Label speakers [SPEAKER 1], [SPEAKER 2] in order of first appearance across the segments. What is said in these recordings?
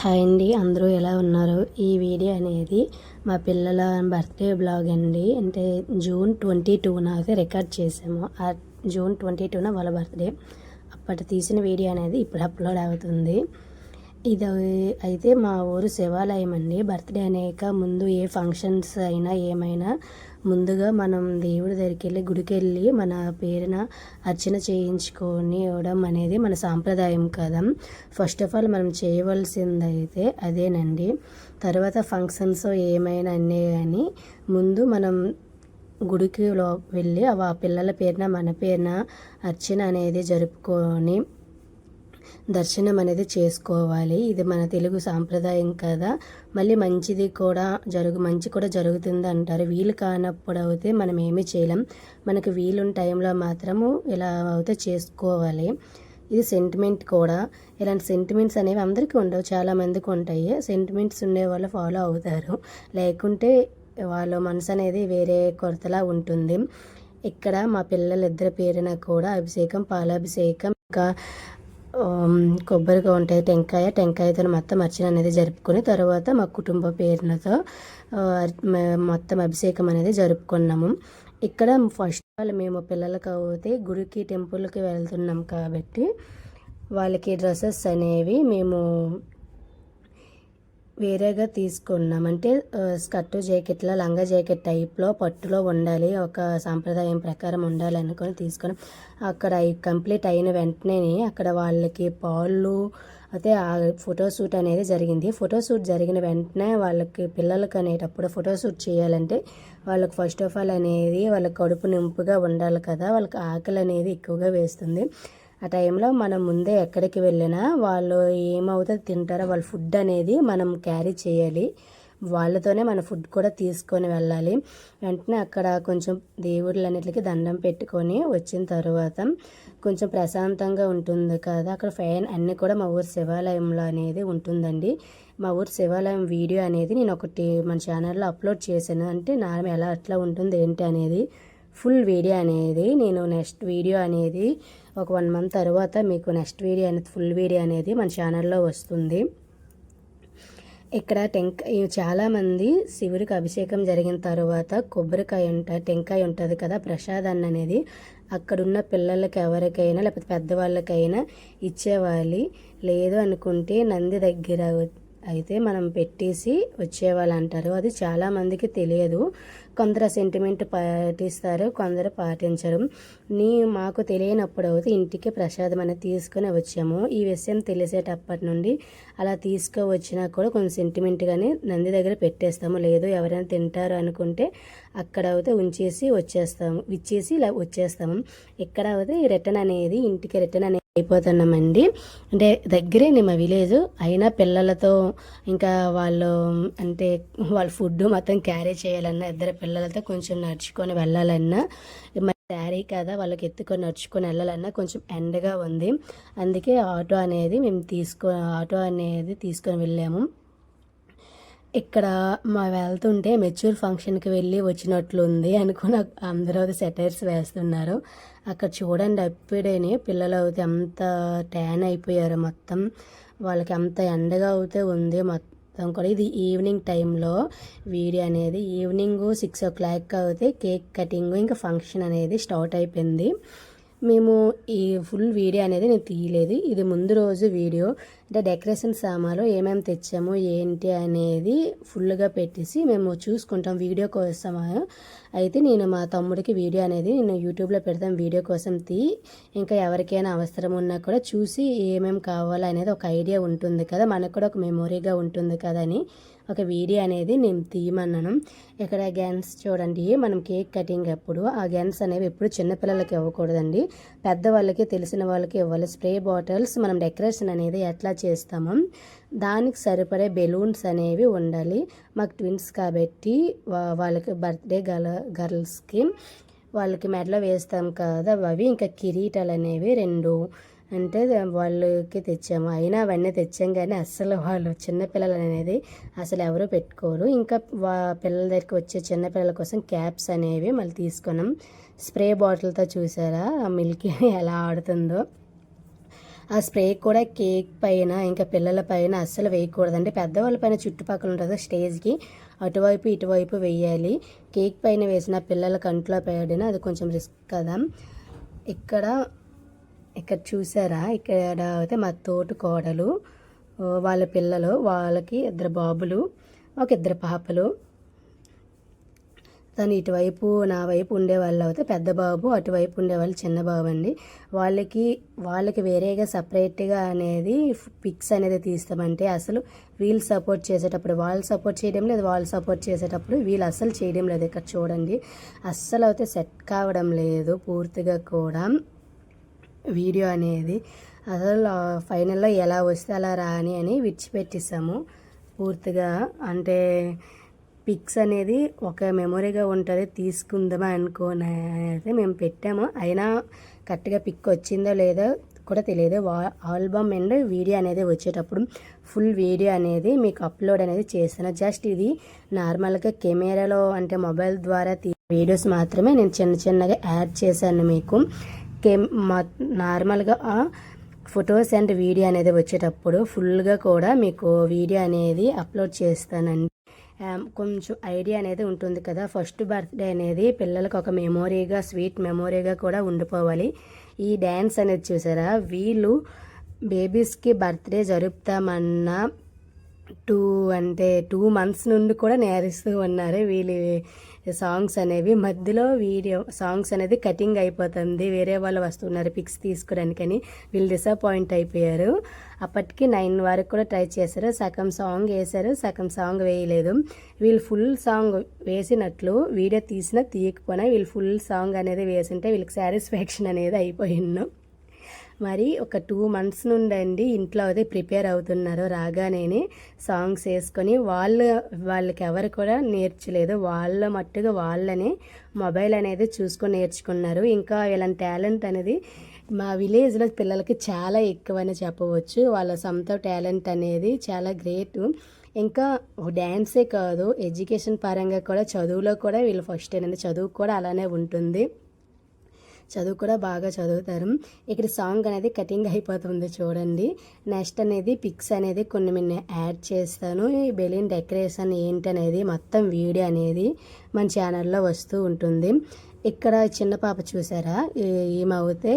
[SPEAKER 1] Hi అండి అందరూ ఎలా ఉన్నారు? ఈ వీడియో అనేది మా పిల్లల బర్త్డే బ్లాగ్ అండి. అంటే జూన్ ట్వంటీ టూన అయితే రికార్డ్ చేసాము. ఆ జూన్ ట్వంటీ టూన వాళ్ళ బర్త్డే. అప్పటి తీసిన వీడియో అనేది ఇప్పుడు అప్లోడ్ అవుతుంది. ఇది అయితే మా ఊరు శివాలయం అండి. బర్త్డే అనేక ముందు ఏ ఫంక్షన్స్ అయినా ఏమైనా ముందుగా మనం దేవుడి దగ్గరికి వెళ్ళి గుడికి వెళ్ళి మన పేరున అర్చన చేయించుకొని ఇవ్వడం అనేది మన సాంప్రదాయం కదా. ఫస్ట్ ఆఫ్ ఆల్ మనం చేయవలసింది అయితే అదేనండి. తర్వాత ఫంక్షన్స్ ఏమైనా అన్నీ కానీ ముందు మనం గుడికి వెళ్ళి ఆ పిల్లల పేరున మన పేరున అర్చన అనేది జరుపుకొని దర్శనం అనేది చేసుకోవాలి. ఇది మన తెలుగు సాంప్రదాయం కదా. మళ్ళీ మంచిది కూడా జరుగు మంచి కూడా జరుగుతుంది అంటారు వీలు కానప్పుడు అయితే మనం ఏమీ చేయలేం. మనకు వీలున్న టైంలో మాత్రము ఇలా అయితే చేసుకోవాలి. ఇది సెంటిమెంట్ కూడా. ఇలాంటి సెంటిమెంట్స్ అనేవి అందరికీ ఉండవు. చాలామందికి ఉంటాయి. సెంటిమెంట్స్ ఉండే వాళ్ళు ఫాలో అవుతారు. లేకుంటే వాళ్ళ మనసు అనేది వేరే కొరతలా ఉంటుంది. ఇక్కడ మా పిల్లలిద్దరి పేరున కూడా అభిషేకం పాలాభిషేకం ఇంకా కొబ్బరిగా ఉంటాయి టెంకాయ టెంకాయతో మొత్తం అర్చన అనేది జరుపుకొని తర్వాత మా కుటుంబ పేరునతో మొత్తం అభిషేకం అనేది జరుపుకున్నాము. ఇక్కడ ఫస్ట్ ఆల్ మేము పిల్లలకి అయితే గుడికి టెంపుల్కి వెళ్తున్నాం కాబట్టి వాళ్ళకి డ్రెస్సెస్ అనేవి మేము వేరేగా తీసుకున్నాం. అంటే స్కర్ట్ జాకెట్లో లంగా జాకెట్ టైప్లో పట్టులో ఉండాలి ఒక సాంప్రదాయం ప్రకారం ఉండాలి అనుకొని తీసుకున్నాం. అక్కడ కంప్లీట్ అయిన వెంటనే అక్కడ వాళ్ళకి పాళ్ళు అయితే ఆ ఫోటోషూట్ అనేది జరిగింది. ఫోటోషూట్ జరిగిన వెంటనే వాళ్ళకి పిల్లలకి అనేటప్పుడు ఫోటోషూట్ చేయాలంటే వాళ్ళకి ఫస్ట్ ఆఫ్ ఆల్ అనేది వాళ్ళకి కడుపు నింపుగా ఉండాలి కదా వాళ్ళకి ఆకలి అనేది ఎక్కువగా వేస్తుంది. ఆ టైంలో మనం ముందే ఎక్కడికి వెళ్ళినా వాళ్ళు ఏమవుతుందో తింటారో వాళ్ళ ఫుడ్ అనేది మనం క్యారీ చేయాలి. వాళ్ళతోనే మన ఫుడ్ కూడా తీసుకొని వెళ్ళాలి. వెంటనే అక్కడ కొంచెం దేవుళ్ళన్నిటికి దండం పెట్టుకొని వచ్చిన తర్వాత కొంచెం ప్రశాంతంగా ఉంటుంది కదా. అక్కడ ఫ్యాన్ అన్నీ కూడా మా ఊరు శివాలయంలో అనేది ఉంటుందండి. మా ఊరు శివాలయం వీడియో అనేది నేను ఒకటి మన ఛానల్లో అప్లోడ్ చేశాను. అంటే నా ఎలా అట్లా ఉంటుంది ఏంటి అనేది ఫుల్ వీడియో అనేది నేను నెక్స్ట్ వీడియో అనేది ఒక వన్ మంత్ తర్వాత మీకు నెక్స్ట్ వీడియో అనేది ఫుల్ వీడియో అనేది మన ఛానల్లో వస్తుంది. ఇక్కడ టెంకాయ చాలామంది శివుడికి అభిషేకం జరిగిన తర్వాత కొబ్బరికాయ ఉంటుంది టెంకాయ ఉంటుంది కదా ప్రసాదాన్ని అనేది అక్కడున్న పిల్లలకి ఎవరికైనా లేకపోతే పెద్దవాళ్ళకైనా ఇచ్చేవాలి. లేదు అనుకుంటే నంది దగ్గర అయితే మనం పెట్టేసి వచ్చేవాళ్ళు అంటారు అది చాలామందికి తెలియదు. కొందరు సెంటిమెంట్ పాటిస్తారు కొందరు పాటించరు. నీ మాకు తెలియనప్పుడు అయితే ఇంటికి ప్రసాదం అనేది తీసుకొని వచ్చాము. ఈ విషయం తెలిసేటప్పటి నుండి అలా తీసుకువచ్చినా కూడా కొంచెం సెంటిమెంట్గానే నంది దగ్గర పెట్టేస్తాము. లేదు ఎవరైనా తింటారు అనుకుంటే అక్కడ అయితే ఉంచేసి వచ్చేస్తాము ఇచ్చేసి ఇలా వచ్చేస్తాము. ఇక్కడ అయితే రిటర్న్ అనేది ఇంటికి రిటర్న్ అనేది అయిపోతున్నామండి. అంటే దగ్గరే మా విలేజ్. అయినా పిల్లలతో ఇంకా వాళ్ళు అంటే వాళ్ళ ఫుడ్ మొత్తం క్యారీ చేయాలన్నా ఇద్దరు పిల్లలతో కొంచెం నడుచుకొని వెళ్ళాలన్నా శారీ కదా వాళ్ళకి ఎత్తుకొని నడుచుకొని వెళ్ళాలన్నా కొంచెం ఎండగా ఉంది. అందుకే ఆటో అనేది మేము తీసుకో ఆటో అనేది తీసుకొని వెళ్ళాము. ఇక్కడ మా వెళ్తుంటే మెచ్యూర్ ఫంక్షన్కి వెళ్ళి వచ్చినట్లు ఉంది అనుకుని అందరూ సెటైర్స్ వేస్తున్నారు. అక్కడ చూడండి అప్పుడేనే పిల్లలు అయితే అంత ట్యాన్ అయిపోయారు మొత్తం. వాళ్ళకి అంత ఎండగా అయితే ఉంది మొత్తం కూడా. ఇది ఈవినింగ్ టైంలో వీడియో అనేది. ఈవినింగ్ సిక్స్ ఓ క్లాక్ అయితే కేక్ కటింగ్ ఇంకా ఫంక్షన్ అనేది స్టార్ట్ అయిపోయింది. మేము ఈ ఫుల్ వీడియో అనేది నేను తీయలేదు. ఇది ముందు రోజు వీడియో. అంటే డెకరేషన్ సామాన్లు ఏమేమి తెచ్చాము ఏంటి అనేది ఫుల్గా పెట్టేసి మేము చూసుకుంటాం వీడియో కోసం. అయితే నేను మా తమ్ముడికి వీడియో అనేది నేను యూట్యూబ్లో పెడతాం వీడియో కోసం తీ. ఇంకా ఎవరికైనా అవసరం ఉన్నా కూడా చూసి ఏమేమి కావాలనేది ఒక ఐడియా ఉంటుంది కదా మనకు కూడా ఒక మెమొరీగా ఉంటుంది కదా అని ఒక వీడియో అనేది నేను తీయమన్నాను. ఇక్కడ గ్యాన్స్ చూడండి మనం కేక్ కటింగ్ అప్పుడు ఆ గ్యాన్స్ అనేవి ఎప్పుడు చిన్నపిల్లలకి ఇవ్వకూడదండి. పెద్దవాళ్ళకి తెలిసిన వాళ్ళకి ఇవ్వాలి. స్ప్రే బాటిల్స్ మనం డెకరేషన్ అనేది ఎట్లా చేస్తామో దానికి సరిపడే బెలూన్స్ అనేవి ఉండాలి. మాకు ట్విన్స్ కాబట్టి వాళ్ళకి బర్త్డే గల గర్ల్స్కి వాళ్ళకి మెడలో వేస్తాం కదా అవి. ఇంకా కిరీటాలు అనేవి రెండు అంటే వాళ్ళకి తెచ్చాము. అయినా అవన్నీ తెచ్చాం కానీ అస్సలు వాళ్ళు చిన్నపిల్లలు అనేది అసలు ఎవరు పెట్టుకోరు. ఇంకా వా పిల్లల దగ్గరికి వచ్చే చిన్నపిల్లల కోసం క్యాప్స్ అనేవి మళ్ళీ తీసుకున్నాం. స్ప్రే బాటిల్తో చూసారా? ఆ మిల్క్ ఎలా ఆడుతుందో. ఆ స్ప్రే కూడా కేక్ పైన ఇంకా పిల్లల పైన అస్సలు వేయకూడదండి పెద్దవాళ్ళ పైన చుట్టుపక్కల ఉంటుంది స్టేజ్కి. అటువైపు ఇటువైపు వేయాలి. కేక్ పైన వేసిన పిల్లల కంట్లో పడిన అది కొంచెం రిస్క్ కదా. ఇక్కడ ఇక్కడ చూసారా? ఇక్కడ అయితే మా తోటి కోడలు వాళ్ళ పిల్లలు వాళ్ళకి ఇద్దరు బాబులు ఒక ఇద్దరు పాపలు. తను ఇటువైపు నా వైపు ఉండేవాళ్ళు అయితే పెద్ద బాబు అటువైపు ఉండేవాళ్ళు చిన్న బాబు అండి వాళ్ళకి వాళ్ళకి వేరేగా సపరేట్గా అనేది పిక్స్ అనేది తీస్తామంటే అసలు వీళ్ళు సపోర్ట్ చేసేటప్పుడు వాళ్ళు సపోర్ట్ చేయడం లేదు వాళ్ళు సపోర్ట్ చేసేటప్పుడు వీళ్ళు అస్సలు చేయడం లేదు ఇక్కడ చూడండి. అస్సలు అయితే సెట్ కావడం లేదు పూర్తిగా కూడా. వీడియో అనేది. అసలు ఫైనల్లో ఎలా వస్తే అలా రాని అని విడిచిపెట్టేసాము పూర్తిగా అంటే పిక్స్ అనేది ఒక మెమొరీగా ఉంటుంది తీసుకుందామా అనుకోని అయితే మేము పెట్టాము. అయినా కరెక్ట్గా పిక్ వచ్చిందో లేదో కూడా తెలియదు. వా ఆల్బమ్ అండ్ వీడియో అనేది వచ్చేటప్పుడు ఫుల్ వీడియో అనేది మీకు అప్లోడ్ అనేది చేస్తాను. జస్ట్ ఇది నార్మల్గా కెమెరాలో అంటే మొబైల్ ద్వారా తీ వీడియోస్ మాత్రమే నేను చిన్న చిన్నగా యాడ్ చేశాను మీకు. కెమ్ నార్మల్గా ఫొటోస్ అండ్ వీడియో అనేది వచ్చేటప్పుడు ఫుల్గా కూడా మీకు వీడియో అనేది అప్లోడ్ చేస్తానండి. కొంచెం ఐడియా అనేది ఉంటుంది కదా ఫస్ట్ బర్త్డే అనేది పిల్లలకు ఒక మెమోరీగా స్వీట్ మెమోరీగా కూడా ఉండిపోవాలి. ఈ డ్యాన్స్ అనేది చూసారా? వీళ్ళు బేబీస్కి బర్త్డే జరుపుతామన్న టూ అంటే టూ మంత్స్ నుండి కూడా నేరిస్తూ ఉన్నారు. వీళ్ళు సాంగ్స్ అనేవి మధ్యలో వీడియో సాంగ్స్ అనేది కటింగ్ అయిపోతుంది. వేరే వాళ్ళు వస్తున్నారు పిక్స్ తీసుకోవడానికని వీళ్ళు డిసప్పాయింట్ అయిపోయారు. అప్పటికి నైన్ వరకు కూడా ట్రై చేశారు. సగం సాంగ్ వేశారు సగం సాంగ్ వేయలేదు. వీళ్ళు ఫుల్ సాంగ్ వేసినట్లు వీడియో తీసినా తీయకపోయినా వీళ్ళు ఫుల్ సాంగ్ అనేది వేసింటే వీళ్ళకి సాటిస్ఫాక్షన్ అనేది అయిపోయిండు మరి ఒక టూ మంత్స్ నుండి అండి ఇంట్లో అదే ప్రిపేర్ అవుతున్నారు రాగానే సాంగ్స్ వేసుకొని వాళ్ళు వాళ్ళకి ఎవరు కూడా నేర్చలేదు. వాళ్ళ మట్టుగా వాళ్ళని మొబైల్ అనేది చూసుకొని నేర్చుకున్నారు. ఇంకా ఇలాంటి టాలెంట్ అనేది మా విలేజ్లో పిల్లలకి చాలా ఎక్కువని చెప్పవచ్చు. వాళ్ళ సొంత టాలెంట్ అనేది చాలా గ్రేట్ ఇంకా డ్యాన్సే కాదు ఎడ్యుకేషన్ పరంగా కూడా చదువులో కూడా వీళ్ళు ఫస్ట్ అనేది చదువు కూడా అలానే ఉంటుంది. చదువు కూడా బాగా చదువుతారు. ఇక్కడ సాంగ్ అనేది కటింగ్ అయిపోతుంది చూడండి. నెక్స్ట్ అనేది పిక్స్ అనేది కొన్ని మిన్న యాడ్ చేస్తాను. ఈ బెలూన్ డెకరేషన్ ఏంటనేది మొత్తం వీడియో అనేది మన ఛానల్లో వస్తూ ఉంటుంది. ఇక్కడ చిన్న పాప చూసారా? ఏమవుతే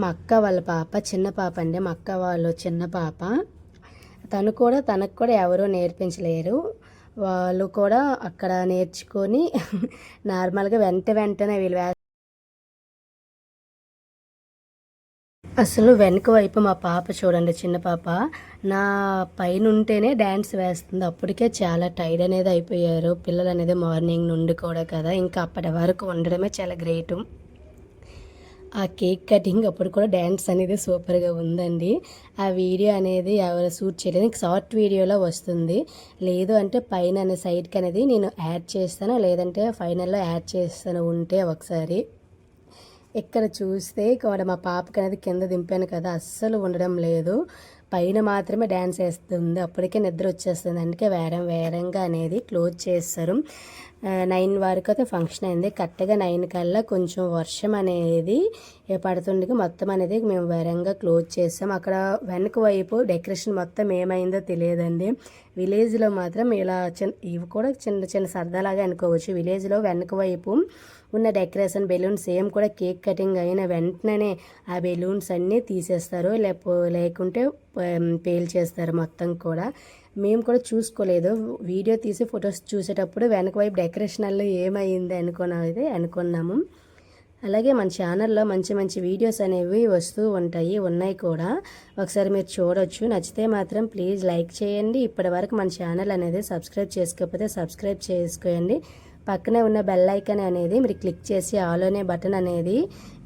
[SPEAKER 1] మా అక్క వాళ్ళ పాప చిన్న పాప అండి. మా అక్క వాళ్ళు చిన్న పాప. తను కూడా తనకు కూడా ఎవరూ నేర్పించలేరు. వాళ్ళు కూడా అక్కడ నేర్చుకొని నార్మల్గా వెంట వెంటనే వీళ్ళు అసలు వెనుక వైపు మా పాప చూడండి చిన్న పాప. నా పైన ఉంటేనే డ్యాన్స్ వేస్తుంది. అప్పటికే చాలా టైర్డ్ అనేది అయిపోయారు. పిల్లలు అనేది మార్నింగ్ నుండి కూడా కదా. ఇంకా అప్పటి వరకు ఉండడమే చాలా గ్రేటు. ఆ కేక్ కటింగ్ అప్పుడు కూడా డ్యాన్స్ అనేది సూపర్గా ఉందండి. ఆ వీడియో అనేది ఎవరు షూట్ చేయలేదు. షార్ట్ వీడియోలో వస్తుంది. లేదు అంటే పైన అనే సైడ్కి అనేది నేను యాడ్ చేస్తాను. లేదంటే ఫైనల్లో యాడ్ చేస్తాను ఉంటే ఒకసారి. ఇక్కడ చూస్తే ఇక్కడ మా పాపకి అనేది కింద దింపాను కదా అస్సలు ఉండడం లేదు. పైన మాత్రమే డ్యాన్స్ వేస్తుంది. అప్పటికే నిద్ర వచ్చేస్తుంది. అందుకే వేరం వేరంగా అనేది క్లోజ్ చేస్తారు. నైన్ వరకు అయితే ఫంక్షన్ అయింది. కరెక్ట్గా నైన్ కల్లా కొంచెం వర్షం అనేది పడుతుండగా మొత్తం అనేది మేము వరంగా క్లోజ్ చేసాం. అక్కడ వెనక వైపు డెకరేషన్ మొత్తం ఏమైందో తెలియదండి. విలేజ్లో మాత్రం ఇలా చిన్న ఇవి కూడా చిన్న చిన్న సరదాలాగా అనుకోవచ్చు. విలేజ్లో వెనక వైపు ఉన్న డెకరేషన్ బెలూన్స్ ఏం కూడా కేక్ కటింగ్ అయిన వెంటనే ఆ బెలూన్స్ అన్నీ తీసేస్తారు. లేకపో లేకుంటే పేల్ చేస్తారు మొత్తం కూడా. మేము కూడా చూసుకోలేదు. వీడియో తీసి ఫొటోస్ చూసేటప్పుడు వెనక వైపు డెకరేషన్లో ఏమైంది అనుకున్నది అనుకున్నాము. అలాగే మన ఛానల్లో మంచి మంచి వీడియోస్ అనేవి వస్తూ ఉంటాయి ఉన్నాయి కూడా. ఒకసారి మీరు చూడొచ్చు. నచ్చితే మాత్రం ప్లీజ్ లైక్ చేయండి. ఇప్పటి వరకు మన ఛానల్ అనేది సబ్స్క్రైబ్ చేసుకోకపోతే సబ్స్క్రైబ్ చేసుకోండి పక్కనే ఉన్న బెల్ ఐకన్ అనేది మీరు క్లిక్ చేసి ఆల్ అనే బటన్ అనేది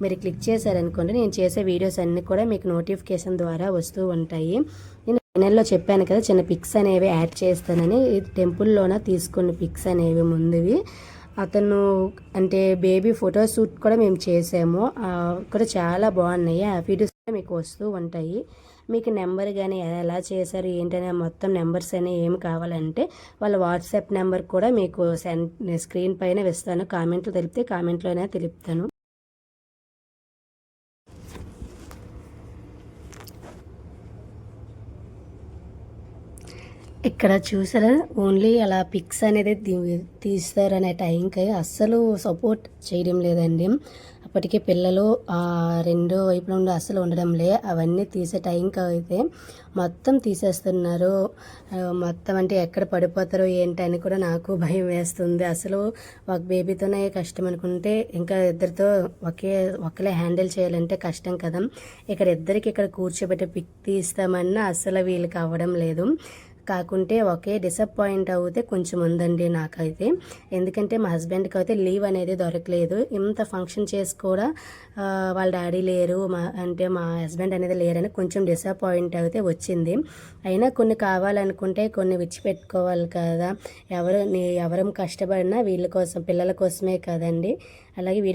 [SPEAKER 1] మీరు క్లిక్ చేశారనుకోండి నేను చేసే వీడియోస్ అన్నీ కూడా మీకు నోటిఫికేషన్ ద్వారా వస్తూ ఉంటాయి. నెలలో చెప్పాను కదా చిన్న పిక్స్ అనేవి యాడ్ చేస్తానని. టెంపుల్లోన తీసుకున్న పిక్స్ అనేవి ముందువి. అతను అంటే బేబీ ఫోటో షూట్ కూడా మేము చేసాము. కూడా చాలా బాగున్నాయి. ఆ వీడియోస్ మీకు వస్తూ ఉంటాయి. మీకు నెంబర్ కానీ ఎలా చేశారు ఏంటనే మొత్తం నెంబర్స్ అని ఏమి కావాలంటే వాళ్ళ వాట్సాప్ నెంబర్ కూడా మీకు సెండ్ స్క్రీన్ పైన ఇస్తాను కామెంట్లు తెలిపితే కామెంట్లోనే తెలుపుతాను. ఇక్కడ చూసారా? ఓన్లీ అలా పిక్స్ అనేది తీస్తారనే టైంకి అస్సలు సపోర్ట్ చేయడం లేదండి. అప్పటికే పిల్లలు ఆ రెండో వైపు నుండి అస్సలు ఉండడం లే. అవన్నీ తీసే టైంకి అయితే మొత్తం తీసేస్తున్నారు. మొత్తం అంటే ఎక్కడ పడిపోతారో ఏంటని కూడా నాకు భయం వేస్తుంది. అసలు ఒక బేబీతోనే కష్టం అనుకుంటే ఇంకా ఇద్దరితో ఒకే ఒకలే హ్యాండిల్ చేయాలంటే కష్టం కదా. ఇక్కడ ఇద్దరికి ఇక్కడ కూర్చోబెట్టి పిక్ తీస్తామన్నా అస్సలు వీళ్ళకి అవ్వడం లేదు. కాకుంటే ఒకే డిసప్పాయింట్ అవుతే కొంచెం ఉందండి నాకైతే. ఎందుకంటే మా హస్బెండ్కి అయితే లీవ్ అనేది దొరకలేదు. ఇంత ఫంక్షన్ చేసి కూడా వాళ్ళ డాడీ లేరు మా అంటే మా హస్బెండ్ అనేది లేరని కొంచెం డిసప్పాయింట్ అయితే వచ్చింది. అయినా కొన్ని కావాలనుకుంటే కొన్ని విడిచిపెట్టుకోవాలి కదా. ఎవరు నీ- ఎవరం కష్టపడినా వీళ్ళ కోసం పిల్లల కోసమే కదండి. అలాగే వీడియో